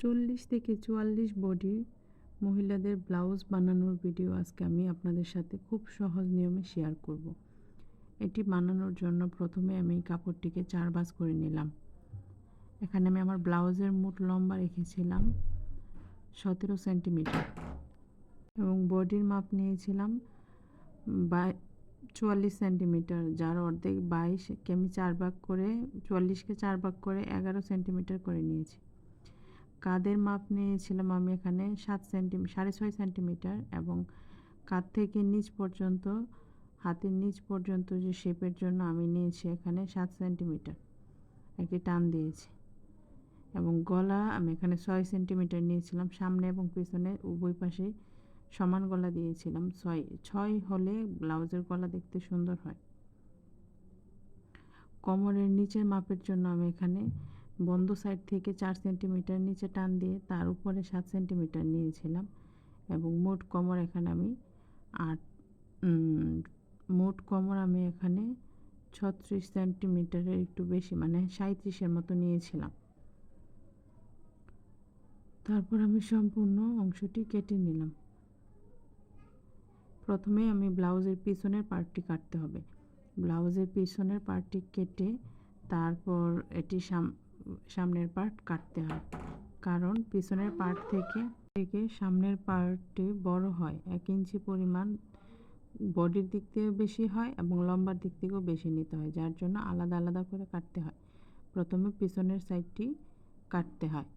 চল্লিশ থেকে চুয়াল্লিশ বডি মহিলাদের ব্লাউজ বানানোর ভিডিও আজকে আমি আপনাদের সাথে খুব সহজ নিয়মে শেয়ার করব। এটি বানানোর জন্য প্রথমে আমি কাপড়টিকে চার বাস করে নিলাম এখানে আমি আমার ব্লাউজের মোট লম্বা রেখেছিলাম সতেরো সেন্টিমিটার এবং বডির মাপ নিয়েছিলাম বা চুয়াল্লিশ সেন্টিমিটার, যার অর্ধেক বাইশকে আমি চার ভাগ করে চুয়াল্লিশকে চার ভাগ করে এগারো সেন্টিমিটার করে নিয়েছি কাদের মাপ নিয়েছিলাম আমি এখানে সাত সেন্টি, সাড়ে ছয় সেন্টিমিটার এবং কাঁধ থেকে নিচ পর্যন্ত, হাতের নিচ পর্যন্ত যে শেপের জন্য আমি নিয়েছি এখানে সাত সেন্টিমিটার, একটি টান দিয়েছি। এবং গলা আমি এখানে ছয় সেন্টিমিটার নিয়েছিলাম, সামনে এবং পিছনে উভয় পাশে সমান গলা দিয়েছিলাম, ছয় ছয় হলে ব্লাউজের গলা দেখতে সুন্দর হয়। কোমরের নিচের মাপের জন্য আমি এখানে বন্ধ সাইড থেকে চার সেন্টিমিটার নিচে টান দিয়ে তার উপরে সাত সেন্টিমিটার নিয়েছিলাম এবং মোট কমর এখানে আমি আট মোট কমর আমি এখানে ছত্রিশ সেন্টিমিটারের একটু বেশি মানে সাঁত্রিশের মতো নিয়েছিলাম। তারপর আমি সম্পূর্ণ অংশটি কেটে নিলাম। প্রথমে আমি ব্লাউজের পিছনের পার্টটি কাটতে হবে। ব্লাউজের পিছনের পার্টটি কেটে তারপর এটি সামনের পার্ট কাটতে হয়। কারণ পিছনের পার্ট থেকে থেকে সামনের পার্টটি বড় হয়। এক ইঞ্চি পরিমাণ বডির দিক থেকেও বেশি হয় এবং লম্বার দিক থেকেও বেশি নিতে হয়, যার জন্য আলাদা আলাদা করে কাটতে হয়। প্রথমে পিছনের সাইডটি কাটতে হয়।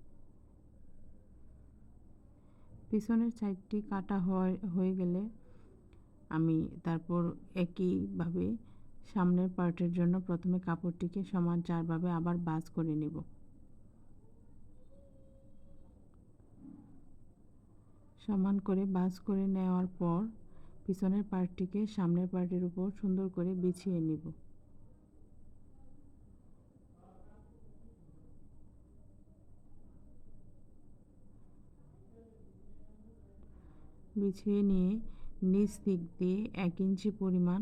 পিছনের সাইডটি কাটা হয় হয়ে গেলে আমি তারপর একইভাবে সামনের পার্টের জন্য প্রথমে কাপড়টিকে সমান চারভাবে আবার বাজ করে নিব। সমান করে বাজ করে নেওয়ার পর পিছনের পার্টটিকে সামনের পার্টের উপর সুন্দর করে বিছিয়ে নিব। বিছিয়ে নিয়ে নিচ দিক দিয়ে এক ইঞ্চি পরিমাণ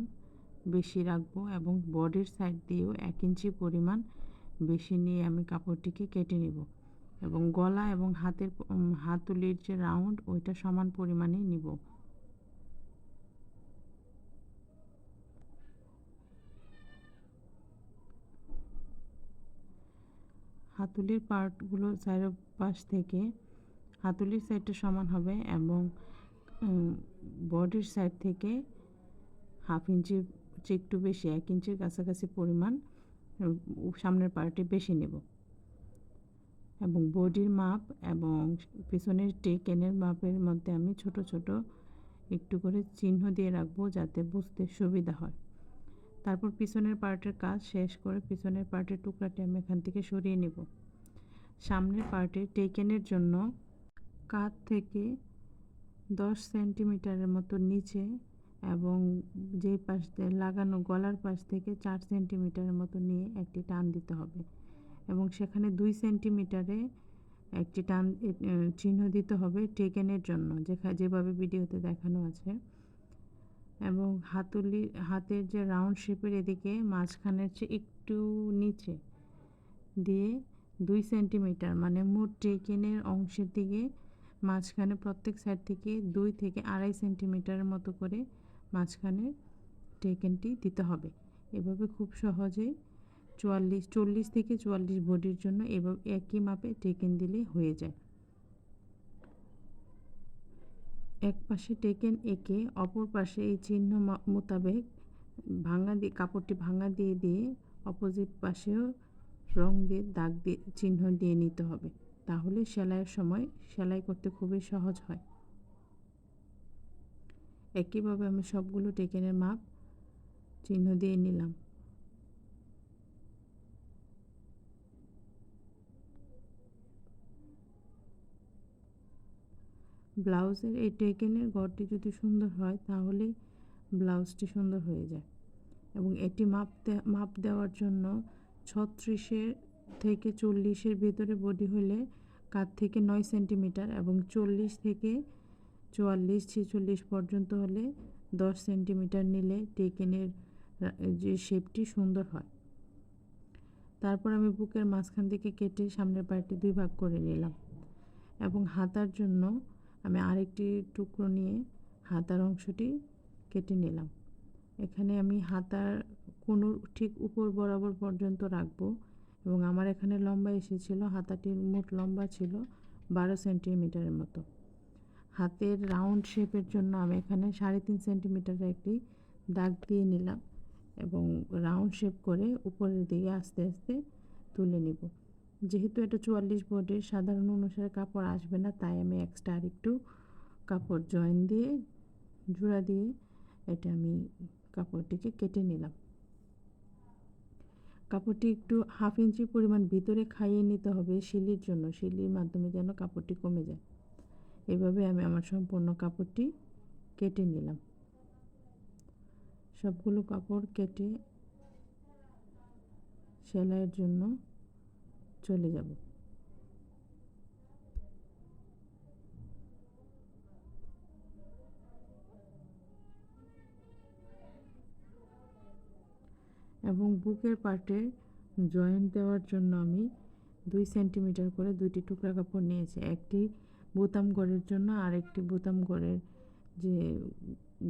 বেশি রাখব এবং বডির সাইড দিয়েও এক ইঞ্চি পরিমাণ বেশি নিয়ে আমি কাপড়টিকে কেটে নেব। এবং গলা এবং হাতের হাতুলির যে রাউন্ড, ওইটা সমান পরিমাণে নিব। হাতুলির পার্টগুলো চারপাশ থেকে হাতুলির সাইডটা সমান হবে এবং বডির সাইড থেকে হাফ ইঞ্চি একটু বেশি, এক ইঞ্চির কাছাকাছি পরিমাণ সামনের পার্টে বেশি নেব। এবং বডির মাপ এবং পিছনের টেকেনের মাপের মধ্যে আমি ছোট ছোট একটু করে চিহ্ন দিয়ে রাখব যাতে বুঝতে সুবিধা হয়। তারপর পিছনের পার্টের কাজ শেষ করে পিছনের পার্টের টুকরাটি আমি এখান থেকে সরিয়ে নেব। সামনের পার্টে টেকেনের জন্য কাত থেকে দশ সেন্টিমিটারের মতো নিচে এবং যেই পাশ দিয়ে লাগানো গলার পাশ থেকে চার সেন্টিমিটারের মতো নিয়ে একটি টান দিতে হবে। এবং সেখানে দুই সেন্টিমিটারে একটি টান চিহ্ন দিতে হবে টেকেনের জন্য যেখানে যেভাবে ভিডিওতে দেখানো আছে। এবং হাতুলি, হাতের যে রাউন্ড শেপের এদিকে মাঝখানের চেয়ে একটু নিচে দিয়ে দুই সেন্টিমিটার মানে মোট টেকেনের অংশের দিকে মাঝখানে প্রত্যেক সাইড থেকে দুই থেকে আড়াই সেন্টিমিটারের মতো করে মাঝখানে টেকেনটি দিতে হবে। এভাবে খুব সহজে চুয়াল্লিশ, চল্লিশ থেকে চুয়াল্লিশ বডির জন্য এভাবে একই মাপে টেকেন দিলে হয়ে যায়। এক পাশে টেকেন এঁকে অপর পাশে এই চিহ্ন মোতাবেক ভাঙা দিয়ে, কাপড়টি ভাঙা দিয়ে দিয়ে অপোজিট পাশেও রং দিয়ে, দাগ দিয়ে, চিহ্ন দিয়ে নিতে হবে। তাহলে সেলাইয়ের সময় সেলাই করতে খুবই সহজ হয়। একইভাবে আমি সবগুলো টেকেনের মাপ চিহ্ন দিয়ে নিলাম। ব্লাউজের এই টেকেনের গড়টি যদি সুন্দর হয়, তাহলে ব্লাউজটি সুন্দর হয়ে যায় এবং এটি মাপ মাপ দেওয়ার জন্য ছত্রিশের থেকে চল্লিশের ভেতরে বডি হলে কাত থেকে নয় সেন্টিমিটার এবং চল্লিশ থেকে চুয়াল্লিশ, ছেচল্লিশ পর্যন্ত হলে দশ সেন্টিমিটার নিলে টেকেনের যে শেপটি সুন্দর হয়। তারপর আমি বুকের মাঝখান থেকে কেটে সামনের পায়েটি দুই ভাগ করে নিলাম এবং হাতার জন্য আমি আরেকটি টুকরো নিয়ে হাতার অংশটি কেটে নিলাম। এখানে আমি হাতার কোনো ঠিক উপর বরাবর পর্যন্ত রাখব এবং আমার এখানে লম্বা এসেছিল, হাতাটির মোট লম্বা ছিল বারো সেন্টিমিটারের মতো। হাতের রাউন্ড শেপের জন্য আমি এখানে সাড়ে তিন সেন্টিমিটারের একটি দাগ দিয়ে নিলাম এবং রাউন্ড শেপ করে উপরের দিকে আস্তে আস্তে তুলে নিব। যেহেতু এটা চুয়াল্লিশ বোর্ডের সাধারণ অনুসারে কাপড় আসবে না, তাই আমি এক্সট্রা আরেকটু কাপড় জয়েন দিয়ে, জোড়া দিয়ে এটা আমি কাপড়টিকে কেটে নিলাম। কাপড়টি একটু হাফ ইঞ্চি পরিমাণ ভিতরে খাইয়ে নিতে হবে শিলির জন্য, শিলির মাধ্যমে যেন কাপড়টি কমে যায়। এভাবে আমি আমার সম্পূর্ণ কাপড়টি কেটে নিলাম। সবগুলো কাপড় কেটে সেলাইয়ের জন্য চলে যাব। এবং বুকের পার্টে জয়েন্ট দেওয়ার জন্য আমি দুই সেন্টিমিটার করে দুইটি টুকরা কাপড় নিয়েছি। একটি বোতাম ঘরের জন্য আরেকটি বোতাম ঘরের যে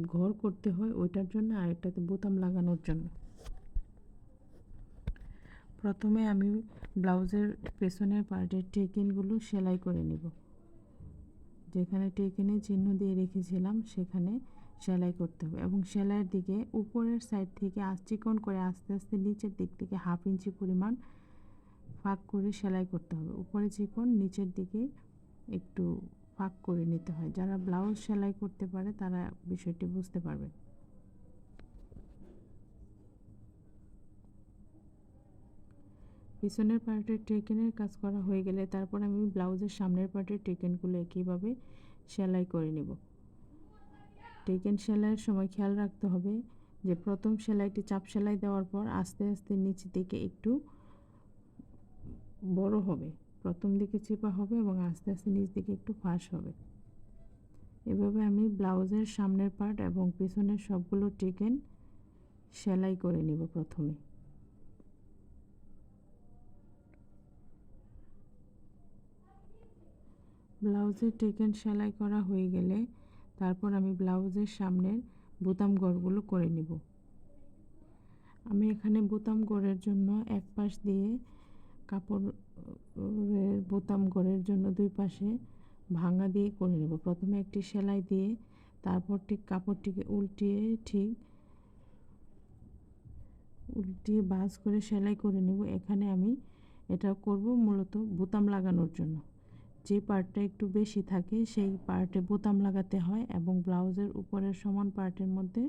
ঘর করতে হয়, ওইটার জন্য আরেকটাতে বোতাম লাগানোর জন্য। প্রথমে আমি ব্লাউজের পেছনের পার্টের টেকিনগুলো সেলাই করে নিব। যেখানে টেকিনে চিহ্ন দিয়ে রেখেছিলাম, সেখানে সেলাই করতে হবে এবং সেলাইয়ের দিকে উপরের সাইড থেকে চিকন করে আস্তে আস্তে নিচের দিক থেকে হাফ ইঞ্চি পরিমাণ ফাঁক করে সেলাই করতে হবে। উপরে চিকন নিচের দিকে একটু ফাঁক করে নিতে হয়। যারা ব্লাউজ সেলাই করতে পারে, তারা বিষয়টি বুঝতে পারবে। পিছনের পার্টের টেকেনের কাজ করা হয়ে গেলে তারপর আমি ব্লাউজের সামনের পার্টের টেকেনগুলো একইভাবে সেলাই করে নেব। টেকেন সেলাইয়ের সময় খেয়াল রাখতে হবে যে, প্রথম সেলাইটি চাপ সেলাই দেওয়ার পর আস্তে আস্তে নিচে থেকে একটু বড় হবে। প্রথম দিকে চেপা হবে এবং আস্তে আস্তে নিচ দিকে একটু ফাঁস হবে। এভাবে আমি ব্লাউজের সামনের পার্ট এবং পিছনের সবগুলো টেকেন সেলাই করে নিব প্রথমে। ব্লাউজের টেকেন সেলাই করা হয়ে গেলে তারপর আমি ব্লাউজের সামনের বোতাম গড়গুলো করে নিব। আমি এখানে বোতাম গড়ের জন্য এক পাশ দিয়ে কাপড়ের বোতাম গড়ের জন্য দুই পাশে ভাঙা দিয়ে করে নেব। প্রথমে একটি সেলাই দিয়ে তারপর ঠিক কাপড়টিকে উল্টিয়ে ঠিক উল্টিয়ে বাজ করে সেলাই করে নেব। এখানে আমি এটা করব মূলত বোতাম লাগানোর জন্য। যে পার্টটা একটু বেশি থাকে সেই পার্টে বোতাম লাগাতে হয় এবং ব্লাউজের উপরের সমান পার্টের মধ্যে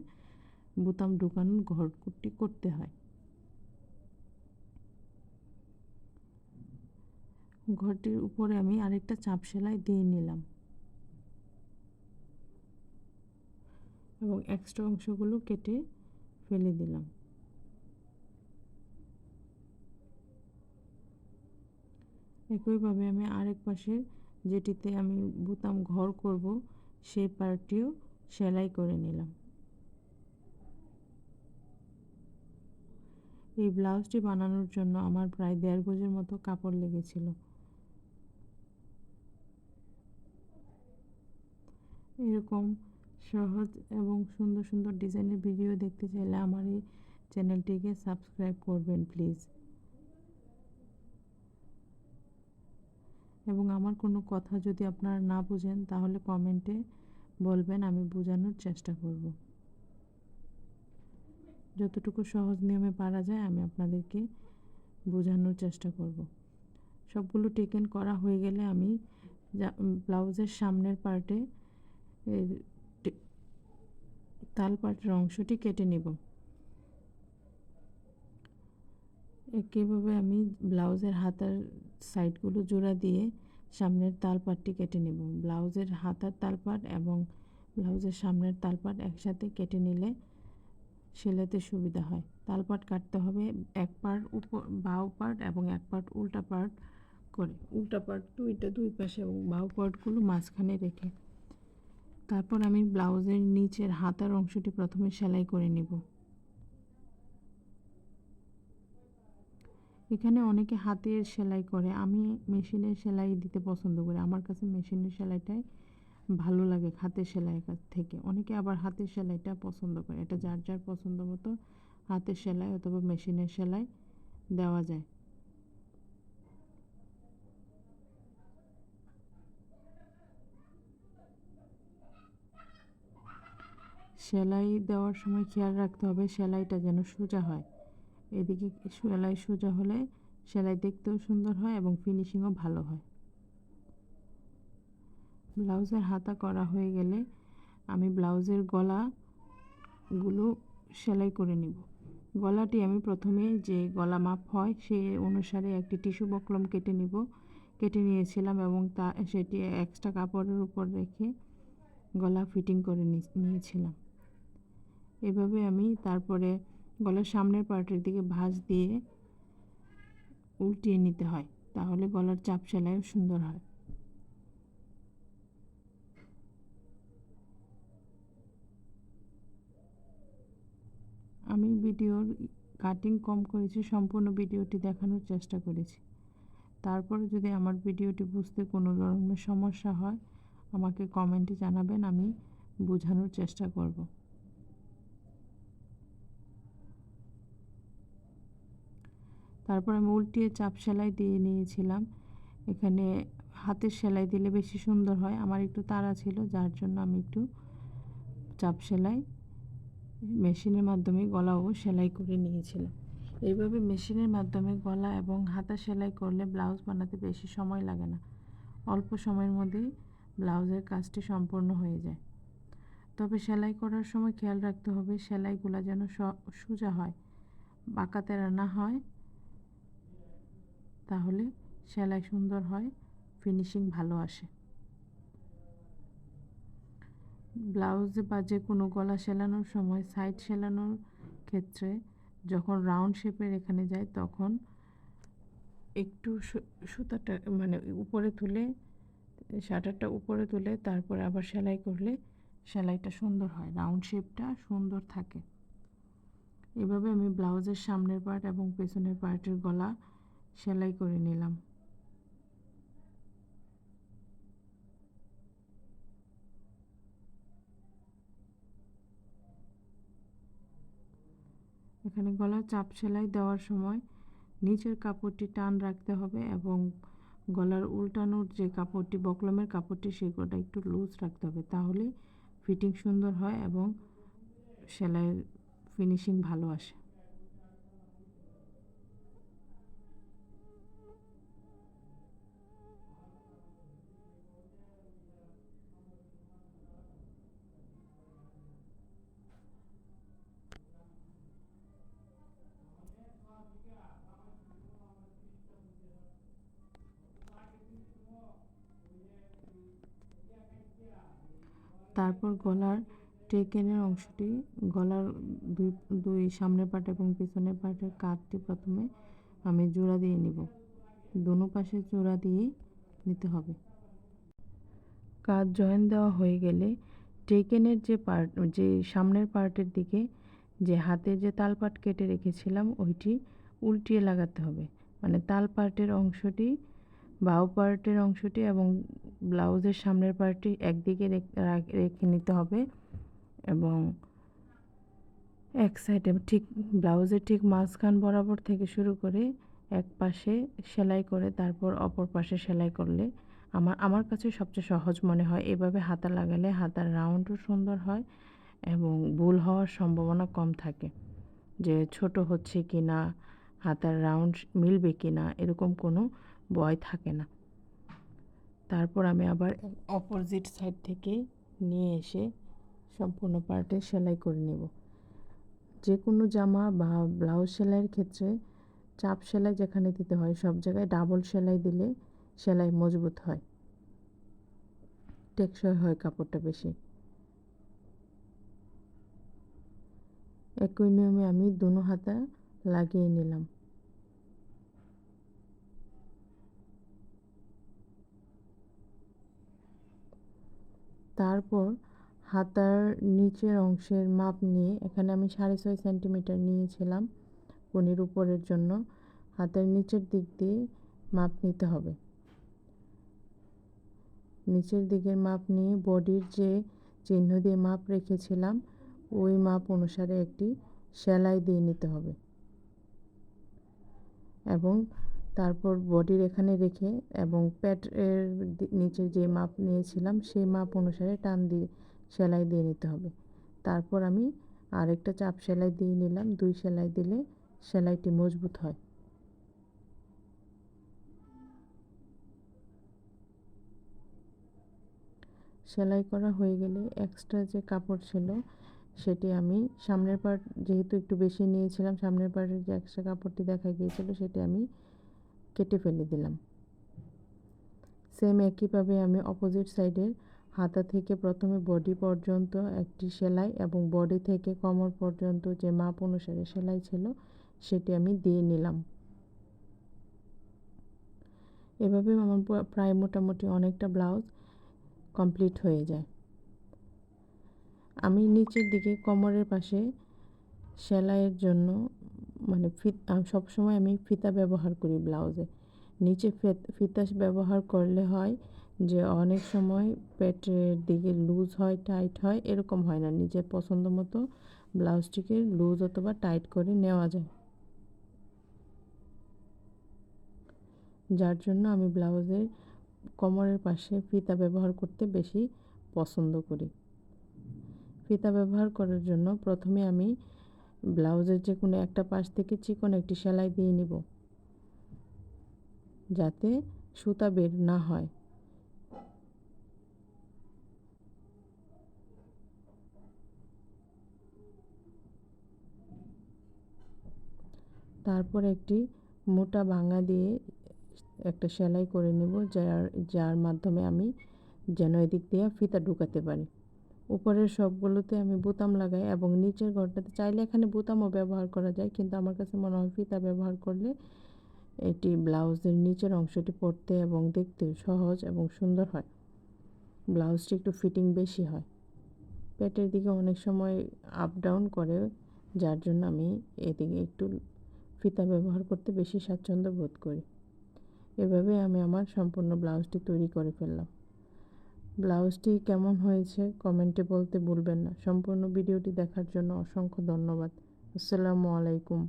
বোতাম ঢুকানোর ঘরটি করতে হয়। ঘরটির উপরে আমি আরেকটা চাপ সেলাই দিয়ে নিলাম। এবং এক্সট্রা অংশগুলো কেটে ফেলে দিলাম। একইভাবে আমি আরেক পাশে যেটিতে আমি বোতাম ঘর করব, সেই পার্টটিও সেলাই করে নিলাম। এই ব্লাউজটি বানানোর জন্য আমার প্রায় দেড় গজের মতো কাপড় লেগেছিল। এরকম সহজ এবং সুন্দর সুন্দর ডিজাইনের ভিডিও দেখতে চাইলে আমার এই চ্যানেলটিকে সাবস্ক্রাইব করবেন, প্লিজ। এবং আমার কোনো কথা যদি আপনারা না বুঝেন, তাহলে কমেন্টে বলবেন, আমি বোঝানোর চেষ্টা করব। যতটুকু সহজ নিয়মে পারা যায়, আমি আপনাদেরকে বোঝানোর চেষ্টা করব। সবগুলো টেকেন করা হয়ে গেলে আমি ব্লাউজের সামনের পার্টে তাল পাটের অংশটি কেটে নেব। একইভাবে আমি ব্লাউজের হাতার সাইডগুলো জোড়া দিয়ে সামনের তালপাটটি কেটে নেব। ব্লাউজের হাতার তালপাট এবং ব্লাউজের সামনের তালপাট একসাথে কেটে নিলে সেলাইতে সুবিধা হয়। তালপাট কাটতে হবে এক পার্ট উপর বাউ পার্ট এবং এক পার্ট উল্টা পার্ট করে। উল্টা পার্ট দুইটা দুই পাশে এবং বাউ পার্টগুলো মাঝখানে রেখে তারপর আমি ব্লাউজের নিচের হাতার অংশটি প্রথমে সেলাই করে নেব। এখানে অনেকে হাতের সেলাই করে, আমি মেশিনের সেলাই দিতে পছন্দ করি। আমার কাছে মেশিনের সেলাইটাই ভালো লাগে হাতের সেলাইয়ের কাছ থেকে। অনেকে আবার হাতের সেলাইটা পছন্দ করে। এটা যার যার পছন্দ মতো হাতের সেলাই অথবা মেশিনের সেলাই দেওয়া যায়। সেলাই দেওয়ার সময় খেয়াল রাখতে হবে সেলাইটা যেন সোজা হয়। এদিকে সেলাই সোজা হলে সেলাই দেখতেও সুন্দর হয় এবং ফিনিশিংও ভালো হয়। ব্লাউজের হাতা করা হয়ে গেলে আমি ব্লাউজের গলাগুলো সেলাই করে নিব। গলাটি আমি প্রথমে যে গলা মাপ হয় সেই অনুসারে একটি টিস্যু বকলম কেটে নিব। কেটে নিয়েছিলাম এবং তা সেটি এক্সট্রা কাপড়ের উপর রেখে গলা ফিটিং করে নিয়েছিলাম। এভাবে আমি তারপরে গলার সামনের পার্টের দিকে ভাঁজ দিয়ে উল্টিয়ে নিতে হয়, তাহলে গলার চাপ সেলাইও সুন্দর হয়। আমি ভিডিওর কাটিং কম করেছি, সম্পূর্ণ ভিডিওটি দেখানোর চেষ্টা করেছি। তারপরে যদি আমার ভিডিওটি বুঝতে কোনো ধরনের সমস্যা হয়, আমাকে কমেন্টে জানাবেন, আমি বোঝানোর চেষ্টা করব। তারপর আমি উল্টিয়ে চাপ সেলাই দিয়ে নিয়েছিলাম। এখানে হাতের সেলাই দিলে বেশি সুন্দর হয়। আমার একটু তাড়া ছিল, যার জন্য আমি একটু চাপ সেলাই মেশিনের মাধ্যমে গলাও সেলাই করে নিয়েছিলাম। এইভাবে মেশিনের মাধ্যমে গলা এবং হাতা সেলাই করলে ব্লাউজ বানাতে বেশি সময় লাগে না। অল্প সময়ের মধ্যেই ব্লাউজের কাজটি সম্পূর্ণ হয়ে যায়। তবে সেলাই করার সময় খেয়াল রাখতে হবে, সেলাইগুলো যেন সোজা হয়, বাঁকা তেরা না হয়। তাহলে সেলাই সুন্দর হয় ফিনিশিং ভালো আসে। ব্লাউজ বা যে কোনো গলা সেলানোর সময় সাইড সেলানোর ক্ষেত্রে যখন রাউন্ড শেপের এখানে যায়, তখন একটু সুতাটা মানে উপরে তুলে, শাটারটা উপরে তুলে, তারপরে আবার সেলাই করলে সেলাইটা সুন্দর হয় রাউন্ড শেপটা সুন্দর থাকে। এভাবে আমি ব্লাউজের সামনের পার্ট এবং পেছনের পার্টের গলা সেলাই করে নিলাম। এখানে গলার চাপ সেলাই দেওয়ার সময় নিচের কাপড়টি টান রাখতে হবে এবং গলার উল্টানোর যে কাপড়টি, বকলমের কাপড়টি, সেগুলোটা একটু লুজ রাখতে হবে। তাহলে ফিটিং সুন্দর হয় এবং সেলাইয়ের ফিনিশিং ভালো আসে। তারপর গলার টেকেনের অংশটি, গলার দুই দুই সামনের পাট এবং পিছনের পাটের কাঠটি প্রথমে আমি জোড়া দিয়ে নিব। দোনো পাশে জোড়া দিয়ে নিতে হবে। কাজ জয়েন দেওয়া হয়ে গেলে টেকেনের যে পার্ট যে সামনের পার্টের দিকে যে হাতে যে তালপাট কেটে রেখেছিলাম, ওইটি উল্টিয়ে লাগাতে হবে। মানে তাল পার্টের অংশটি বাউ পার্টের অংশটি এবং ব্লাউজের সামনের পার্টটি একদিকে রেখে নিতে হবে এবং এক সাইডে ঠিক ব্লাউজের ঠিক মাঝখান বরাবর থেকে শুরু করে এক পাশে সেলাই করে তারপর অপর পাশে সেলাই করলে আমার আমার কাছে সবচেয়ে সহজ মনে হয়। এভাবে হাতা লাগালে হাতার রাউন্ডও সুন্দর হয় এবং ভুল হওয়ার সম্ভাবনা কম থাকে। যে ছোট হচ্ছে কি না হাতার রাউন্ড মিলবে কি না এরকম কোনো ভয় থাকে না। তারপর আমি আবার অপোজিট সাইড থেকে নিয়ে এসে সম্পূর্ণ পার্টে সেলাই করে নেব। যে কোনো জামা বা ব্লাউজ সেলাইয়ের ক্ষেত্রে চাপ সেলাই যেখানে দিতে হয় সব জায়গায় ডাবল সেলাই দিলে সেলাই মজবুত হয়। টেকসই হয় কাপড়টা বেশি। একই নিয়মে আমি দুনো হাতা লাগিয়ে নিলাম। তারপর হাতার নিচের অংশের মাপ নিয়ে, এখানে আমি সাড়ে ছয় সেন্টিমিটার নিয়েছিলাম পনির উপরের জন্য, হাতের নিচের দিক দিয়ে মাপ নিতে হবে। নিচের দিকের মাপ নিয়ে বডির যে চিহ্ন দিয়ে মাপ রেখেছিলাম, ওই মাপ অনুসারে একটি সেলাই দিয়ে নিতে হবে। এবং তারপর বডির এখানে রেখে এবং প্যাটের নিচে যে মাপ নিয়েছিলাম, সেই মাপ অনুসারে টান দিয়ে সেলাই দিয়ে নিতে হবে। তারপর আমি আরেকটা চাপ সেলাই দিয়ে নিলাম, দুই সেলাই দিলে সেলাইটি মজবুত হয়। সেলাই করা হয়ে গেলে এক্সট্রা যে কাপড় ছিল, সেটি আমি সামনের পার্ট যেহেতু একটু বেশি নিয়েছিলাম, সামনের পার্টের যে এক্সট্রা কাপড়টি দেখা গিয়েছিল, সেটি আমি কেটে ফেলে দিলাম। সেম একইভাবে আমি অপোজিট সাইডের হাতা থেকে প্রথমে বডি পর্যন্ত একটি সেলাই এবং বডি থেকে কোমর পর্যন্ত যে মাপ অনুসারে সেলাই ছিল, সেটি আমি দিয়ে নিলাম। এভাবে আমার প্রায় মোটামুটি অনেকটা ব্লাউজ কমপ্লিট হয়ে যায়। আমি নিচের দিকে কোমরের পাশে সেলাইয়ের জন্য মানে ফিত সবসময় আমি ফিতা ব্যবহার করি ব্লাউজে। নিচে ফিতা ব্যবহার করলে হয় যে অনেক সময় পেটের দিকে লুজ হয়, টাইট হয়, এরকম হয় না। নিজের পছন্দ মতো ব্লাউজটিকে লুজ অথবা টাইট করে নেওয়া যায়। যার জন্য আমি ব্লাউজের কোমরের পাশে ফিতা ব্যবহার করতে বেশি পছন্দ করি। ফিতা ব্যবহার করার জন্য প্রথমে আমি ব্লাউজের যে কোনো একটা পাশ থেকে চিকন একটি সেলাই দিয়ে নিব। যাতে সুতা বের না হয়। তারপর একটি মোটা ভাঙা দিয়ে একটা সেলাই করে নেব, যার যার মাধ্যমে আমি যেন এদিক দিয়ে ফিতা ঢুকাতে পারি। উপরের সবগুলোতে আমি বোতাম লাগাই এবং নিচের ঘরটাতে চাইলে এখানে বোতামও ব্যবহার করা যায়, কিন্তু আমার কাছে মনে হয় ফিতা ব্যবহার করলে এটি ব্লাউজের নিচের অংশটি পরতে এবং দেখতে সহজ এবং সুন্দর হয়। ব্লাউজটি একটু ফিটিং বেশি হয়। পেটের দিকে অনেক সময় আপ ডাউন করে, যার জন্য আমি এদিকে একটু ফিতা ব্যবহার করতে বেশি স্বাচ্ছন্দ্য বোধ করি। এভাবে আমি আমার সম্পূর্ণ ব্লাউজটি তৈরি করে ফেললাম। ব্লাউজটি কেমন হয়েছে কমেন্টে বলতে ভুলবেন না। সম্পূর্ণ ভিডিওটি দেখার জন্য অসংখ্য ধন্যবাদ। আসসালামু আলাইকুম।